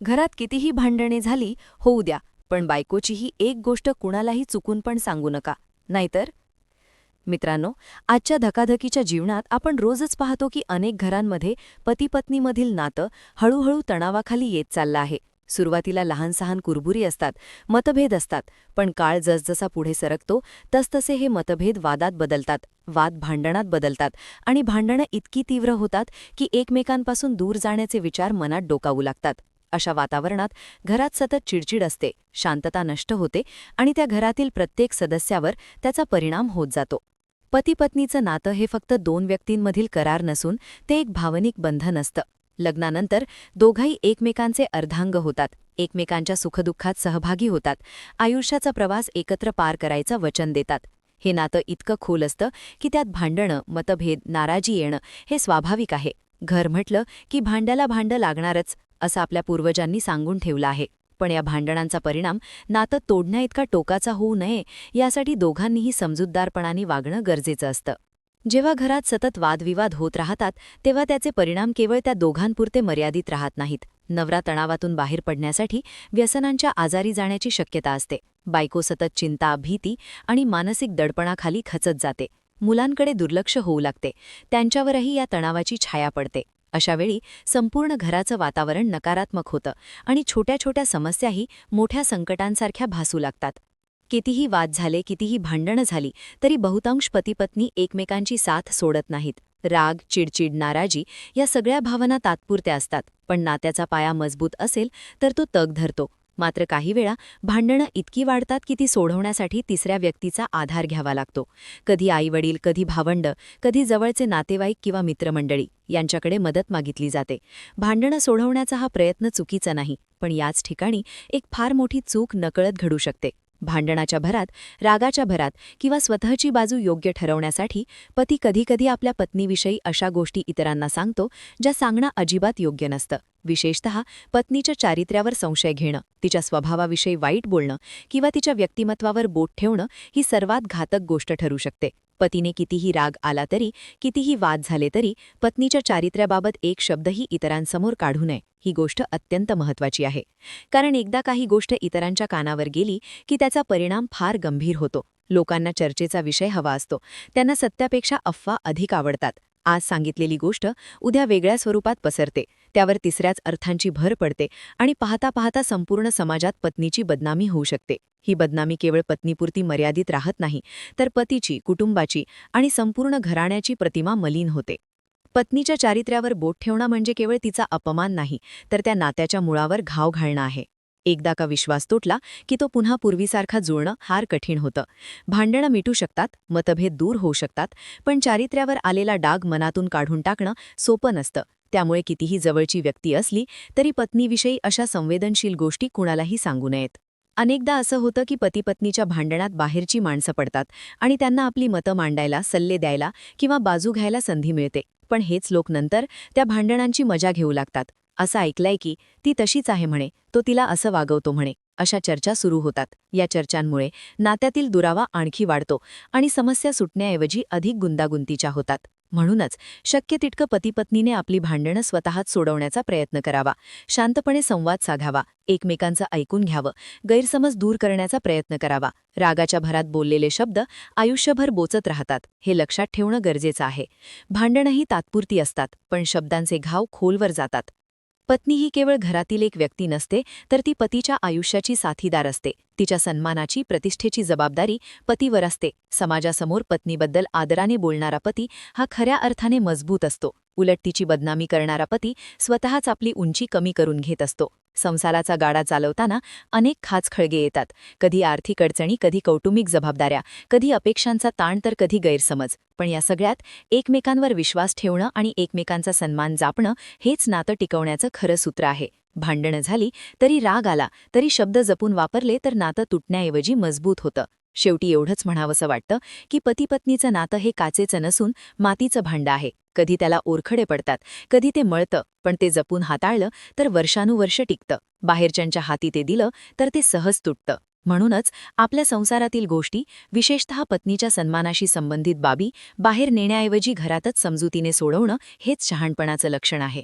घरात कितीही भांडणे झाली होऊ द्या पण बायकोचीही एक गोष्ट कुणालाही चुकून पण सांगू नका. नाहीतर? मित्रांनो आजच्या धकाधकीच्या जीवनात आपण रोजच पाहतो की अनेक घरांमध्ये पतीपत्नीमधील नातं हळूहळू तणावाखाली येत चाललं आहे. सुरुवातीला लहान सहान कुरबुरी असतात मतभेद असतात पण काळ जसजसा पुढे सरकतो तसतसे हे मतभेद वादात बदलतात वाद भांडणात बदलतात आणि भांडणं इतकी तीव्र होतात की एकमेकांपासून दूर जाण्याचे विचार मनात डोकावू लागतात. अशा वातावरणात घरात सतत चिडचिड असते शांतता नष्ट होते आणि त्या घरातील प्रत्येक सदस्यावर त्याचा परिणाम होत जातो. पतीपत्नीचं नातं हे फक्त दोन व्यक्तींमधील करार नसून ते एक भावनिक बंधन असतं. लग्नानंतर दोघाही एकमेकांचे अर्धांग होतात एकमेकांच्या सुखदुःखात सहभागी होतात आयुष्याचा प्रवास एकत्र पार करायचं वचन देतात. हे नातं इतकं खोल असतं की त्यात भांडणं मतभेद नाराजी येणं हे स्वाभाविक आहे. घर म्हटलं की भांड्याला भांडं लागणारच असं आपल्या पूर्वजांनी सांगून ठेवलं आहे. पण या भांडणांचा परिणाम नातं तोडण्याइतका टोकाचा होऊ नये यासाठी दोघांनीही समजूतदारपणाने वागणं गरजेचं असतं. जेव्हा घरात सतत वादविवाद होत राहतात तेव्हा त्याचे परिणाम केवळ त्या दोघांपुरते मर्यादित राहत नाहीत. नवरा तणावातून बाहेर पडण्यासाठी व्यसनांच्या आजारी जाण्याची शक्यता असते. बायको सतत चिंता भीती आणि मानसिक दडपणाखाली खचत जाते. मुलांकडे दुर्लक्ष होऊ लागते. त्यांच्यावरही या तणावाची छाया पडते. अशावेळी संपूर्ण घराचं वातावरण नकारात्मक होतं आणि छोट्या छोट्या समस्याही मोठ्या संकटांसारख्या भासू लागतात. कितीही वाद झाले कितीही भांडणं झाली तरी बहुतांश पतीपत्नी एकमेकांची साथ सोडत नाहीत. राग चिडचिड नाराजी या सगळ्या भावना तात्पुरत्या असतात. पण नात्याचा पाया मजबूत असेल तर तो तग धरतो. मात्र काही वेळा भांडणं इतकी वाढतात की ती सोडवण्यासाठी तिसऱ्या व्यक्तीचा आधार घ्यावा लागतो. कधी आईवडील कधी भावंड कधी जवळचे नातेवाईक किंवा मित्रमंडळी यांच्याकडे मदत मागितली जाते. भांडणं सोडवण्याचा हा प्रयत्न चुकीचा नाही पण याच ठिकाणी एक फार मोठी चूक नकळत घडू शकते. भांडणाच्या भरात रागाच्या भरात किंवा स्वतःची बाजू योग्य ठरवण्यासाठी पती कधीकधी आपल्या पत्नीविषयी अशा गोष्टी इतरांना सांगतो ज्या सांगणं अजिबात योग्य नसतं. विशेषत पत्नीच्या चारित्र्यावर संशय घेणं तिच्या स्वभावाविषयी वाईट बोलणं किंवा तिच्या व्यक्तिमत्वावर बोट ठेवणं ही सर्वात घातक गोष्ट ठरू शकते. पतीने कितीही राग आला तरी कितीही वाद झाले तरी पत्नीच्या चारित्र्याबाबत एक शब्दही इतरांसमोर काढू नये ही गोष्ट अत्यंत महत्वाची आहे. कारण एकदा काही गोष्ट इतरांच्या कानावर गेली की त्याचा परिणाम फार गंभीर होतो. लोकांना चर्चेचा विषय हवा असतो. त्यांना सत्यापेक्षा अफवा अधिक आवडतात. आज सांगितलेली गोष्ट उद्या वेगळ्या स्वरूपात पसरते. त्यावर तिसऱ्याच अर्थांची भर पडते आणि पाहता पाहता संपूर्ण समाजात पत्नीची बदनामी होऊ शकते. ही बदनामी केवळ पत्नीपुरती मर्यादित राहत नाही तर पतीची कुटुंबाची आणि संपूर्ण घराण्याची प्रतिमा मलिन होते. पत्नीच्या चारित्र्यावर बोट ठेवणं म्हणजे केवळ तिचा अपमान नाही तर त्या नात्याच्या मुळावर घाव घालणं आहे. एकदा का विश्वास तुटला की तो पुन्हा पूर्वीसारखा जुळणं हार कठीण होतं. भांडणं मिटू शकतात मतभेद दूर होऊ शकतात पण चारित्र्यावर आलेला डाग मनातून काढून टाकणं सोपं नसतं. त्यामुळे कितीही जवळची व्यक्ती असली तरी पत्नीविषयी अशा संवेदनशील गोष्टी कुणालाही सांगू नयेत. अनेकदा असं होतं की पतीपत्नीच्या भांडणात बाहेरची माणसं पडतात आणि त्यांना आपली मतं मांडायला सल्ले द्यायला किंवा बाजू घ्यायला संधी मिळते. पण हेच लोक नंतर त्या भांडणांची मजा घेऊ लागतात. असं ऐकलंय की ती तशीच आहे म्हणे. तो तिला असं वागवतो म्हणे. अशा चर्चा सुरू होतात. या चर्चांमुळे नात्यातील दुरावा आणखी वाढतो आणि समस्या सुटण्याऐवजी अधिक गुंतागुंतीच्या होतात. म्हणूनच शक्य तितकं पतीपत्नीने आपली भांडणं स्वतःच सोडवण्याचा प्रयत्न करावा. शांतपणे संवाद साधावा. एकमेकांचं ऐकून घ्यावं. गैरसमज दूर करण्याचा प्रयत्न करावा. रागाच्या भरात बोललेले शब्द आयुष्यभर बोचत राहतात. हे लक्षात ठेवणं गरजेचं आहे. भांडणंही तात्पुरती असतात पण शब्दांचे घाव खोलवर जातात. पत्नी ही केवळ घरातील एक व्यक्ती नसते तर ती पतीच्या आयुष्याची साथीदार असते. तिच्या सन्मानाची प्रतिष्ठेची जबाबदारी पतीवर असते. समाजासमोर पत्नीबद्दल आदराने बोलणारा पती हा खऱ्या अर्थाने मजबूत असतो. उलट तिची बदनामी करणारा पती स्वतःच आपली उंची कमी करून घेत असतो. संसाराचा गाडा चालवताना अनेक खाचखळगे येतात. कधी आर्थिक अडचणी कधी कौटुंबिक जबाबदाऱ्या कधी अपेक्षांचा ताण तर कधी गैरसमज. पण या सगळ्यात एकमेकांवर विश्वास ठेवणं आणि एकमेकांचा सन्मान जापणं हेच नातं टिकवण्याचं खरं सूत्र आहे. भांडणं झाली तरी राग आला तरी शब्द जपून वापरले तर नातं तुटण्याऐवजी मजबूत होतं. शेवटी एवढंच म्हणावंसं वाटतं की पतीपत्नीचं नातं हे काचेचं नसून मातीचं भांडं आहे. कधी त्याला ओरखडे पडतात कधी ते मळतं पण ते जपून हाताळलं तर वर्षानुवर्ष टिकतं. बाहेरच्यांच्या हाती ते दिलं तर ते सहज तुटतं. म्हणूनच आपल्या संसारातील गोष्टी विशेषतः पत्नीच्या सन्मानाशी संबंधित बाबी बाहेर नेण्याऐवजी घरातच समजुतीने सोडवणं हेच शहाणपणाचं लक्षण आहे.